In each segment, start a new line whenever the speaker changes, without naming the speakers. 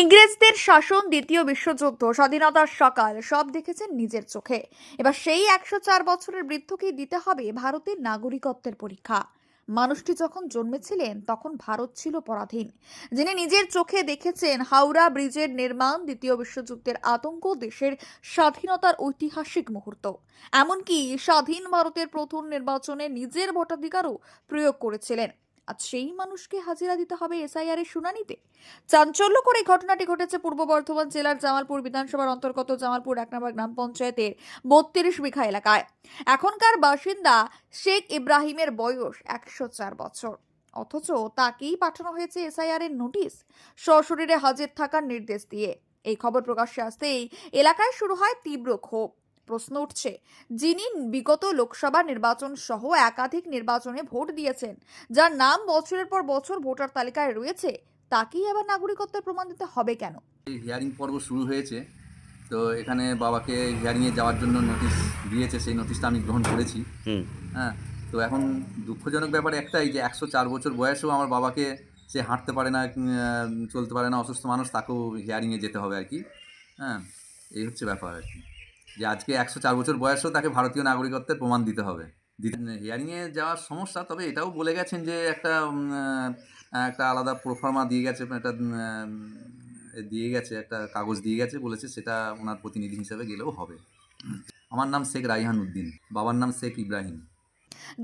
ইংরেজদের শাসন দ্বিতীয় বিশ্বযুদ্ধ, স্বাধীনতার সকাল, সব দেখেছেন নিজের চোখে। এবার সেই একশো চার বছরের বৃদ্ধকেই দিতে হবে ভারতের নাগরিকত্বের পরীক্ষা। মানুষটি যখন জন্মেছিলেন, তখন ভারত ছিল পরাধীন। যিনি নিজের চোখে দেখেছেন, হাওড়া ব্রিজের নির্মাণ দ্বিতীয় বিশ্বযুদ্ধের আতঙ্ক দেশের স্বাধীনতার ঐতিহাসিক মুহূর্ত। এমনকি স্বাধীন ভারতের প্রথম নির্বাচনে নিজের ভোটাধিকারও প্রয়োগ করেছিলেন। আজ সেই মানুষকে হাজিরা দিতে হবে এসআইআর এর শুনানিতে। চাঞ্চল্যকর এই ঘটনাটি ঘটেছে পূর্ব বর্ধমান জেলার জামালপুর বিধানসভার অন্তর্গত জামালপুর এক নম্বর গ্রাম পঞ্চায়েতের বত্রিশ বিঘা এলাকায়। এখনকার বাসিন্দা শেখ ইব্রাহিমের বয়স একশো চার বছর। অথচ তাকেই পাঠানো হয়েছে এসআইআর এর নোটিশ, সশরীরে হাজির থাকার নির্দেশ দিয়ে। এই খবর প্রকাশ্যে আসতেই এলাকায় শুরু হয় তীব্র ক্ষোভ। প্রশ্ন উঠছে যিনি বিগত লোকসভা নির্বাচন সহ একাধিক নির্বাচনে ভোট দিয়েছেন যার নাম বছরের পর বছর ভোটার তালিকায় রয়েছে তাকেই আবার নাগরিকত্বের প্রমাণ দিতে হবে কেন?
এই হিয়ারিং পর্ব শুরু হয়েছে তো এখানে বাবাকে হিয়ারিংয়ে যাওয়ার জন্য নোটিশ দিয়েছে সেই নোটিশটা আমি গ্রহণ করেছি। হ্যাঁ তো এখন দুঃখজনক ব্যাপার একটাই যে একশো চার বছর বয়সেও আমার বাবাকে সে হাঁটতে পারে না চলতে পারে না অসুস্থ মানুষ তাকেও হিয়ারিংয়ে যেতে হবে আর কি। হ্যাঁ এই হচ্ছে ব্যাপার আর কি। যে আজকে একশো চার বছর বয়সেও তাকে ভারতীয় নাগরিকত্বের প্রমাণ দিতে হবে। হিয়ারিংয়ে যাওয়ার সমস্যা, তবে এটাও বলে গেছেন যে একটা একটা আলাদা প্রোফার্মা দিয়ে গেছে, একটা দিয়ে গেছে, একটা কাগজ দিয়ে গেছে, বলেছে সেটা ওনার প্রতিনিধি হিসেবে গেলেও হবে। আমার নাম শেখ রাইহান উদ্দিন, বাবার নাম শেখ ইব্রাহিম।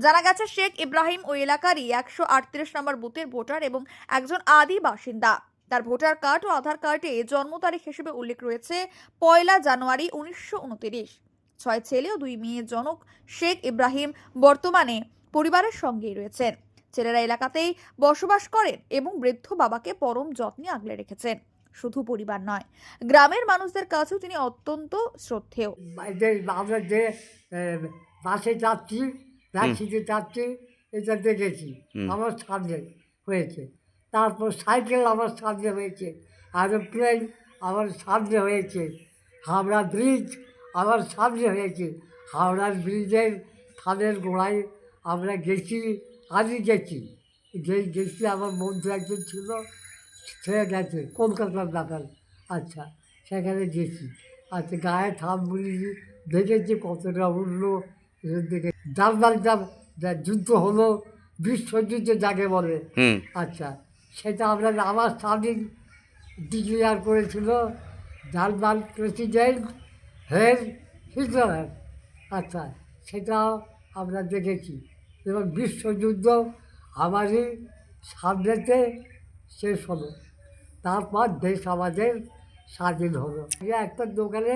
জানা গেছে শেখ ইব্রাহিম ওই এলাকারই একশো আটত্রিশ নম্বর বুথের ভোটার এবং একজন আদি বাসিন্দা তার ভোটার কার্ড ও আধার কার্ডে জন্ম তারিখ হিসেবে উল্লেখ রয়েছে পয়লা জানুয়ারি উনিশশো উনতিরিশ। ছয় ছেলে ও দুই মেয়ের জনক শেখ ইব্রাহিম বর্তমানে পরিবারের সঙ্গেই রয়েছেন। ছেলেরা এলাকাতেই বসবাস করেন এবং বৃদ্ধ বাবাকে পরম যত্নে আগলে রেখেছেন। শুধু পরিবার নয় গ্রামের মানুষদের কাছেও তিনি অত্যন্ত শ্রদ্ধেয়।
যে আমরা যে বাসে যাচ্ছি ট্যাক্সিতে যাচ্ছি এটা দেখেছি আমার সামনে হয়েছে। তারপর সাইকেল আমার সামনে হয়েছে। এরোপ্লেন আমার সামনে হয়েছে। হাওড়া ব্রিজ আমার সামনে হয়েছে। হাওড়ার ব্রিজের থানের গোড়ায় আমরা গেছি আমি গেছি। যে গেছি আমার বন্ধু একজন ছিল সে গেছে কলকাতার ব্যাপার আচ্ছা সেখানে গেছি। আচ্ছা গায়ে থাম বলি দেখেছি কতটা উঠল দেখে জার্মানটা যা যুদ্ধ হলো বিশ্বযুদ্ধ যাকে বলে। আচ্ছা সেটা আমরা আমার স্বাধীন ডিক্লেয়ার করেছিল, জার্মান প্রেসিডেন্ট হের হিটলার। আচ্ছা সেটাও আমরা দেখেছি। এবং বিশ্বযুদ্ধ আমারই সামনেতে শেষ হলো। তারপর দেশ আমাদের স্বাধীন হলো। একটা দোকানে,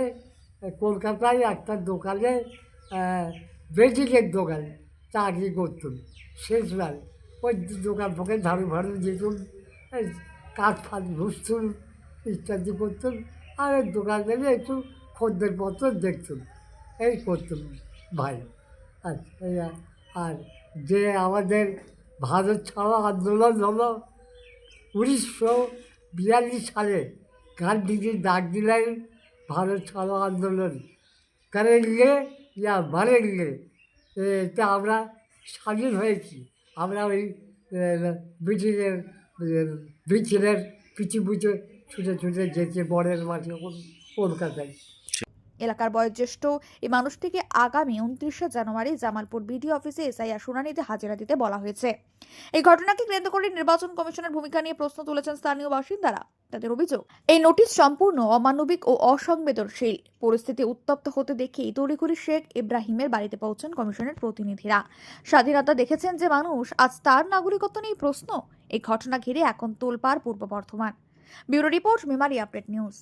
কলকাতায় একটা দোকানে বেজিকের দোকানে চাকরি করতুন শেষবার। ওই দোকান ফোকান ঝাড়ু ফাড়ু দিতুন কাজ ফাজ ঘুষতুন ইত্যাদি করতুন আর দোকান থেকে একটু খদ্দের পত্র দেখতুন এই করতুন ভাই। আচ্ছা আর যে আমাদের ভারত ছাড়া আন্দোলন হলো, উনিশশো বিয়াল্লিশ সালে গান্ধীজি ডাক দিলেন, ভারত ছাড়ো আন্দোলন করেনগে ইয়া মারেনগে এটা আমরা স্বাধীন হয়েছি। আমরা ওই ব্রিটিশের ব্রিটিশের পিছু পিছু ছুটে ছুটে যেতে বরের মাঠে কল- কলকাতায়।
এলাকার বয়োজ্যেষ্ঠ এই মানুষটিকে আগামী উনত্রিশে জানুয়ারি জামালপুর বিডি অফিসে এসআইআর শুনানিতে হাজিরা দিতে বলা হয়েছে। এই ঘটনাকে কেন্দ্র করে নির্বাচন কমিশনের ভূমিকা নিয়ে প্রশ্ন তুলেছেন স্থানীয় বাসিন্দারা। তাদের অভিযোগ, এই নোটিশ সম্পূর্ণ অমানবিক ও অসংবেদনশীল। পরিস্থিতি উত্তপ্ত হতে দেখেই তড়িঘড়ি শেখ ইব্রাহিমের বাড়িতে পৌঁছান কমিশনের প্রতিনিধিরা। স্বাধীনতা দেখেছেন যে মানুষ আজ তার নাগরিকত্ব নিয়ে প্রশ্ন। এই ঘটনা ঘিরে এখন তোলপাড় Purba Bardhaman. Bureau report, Memari update news.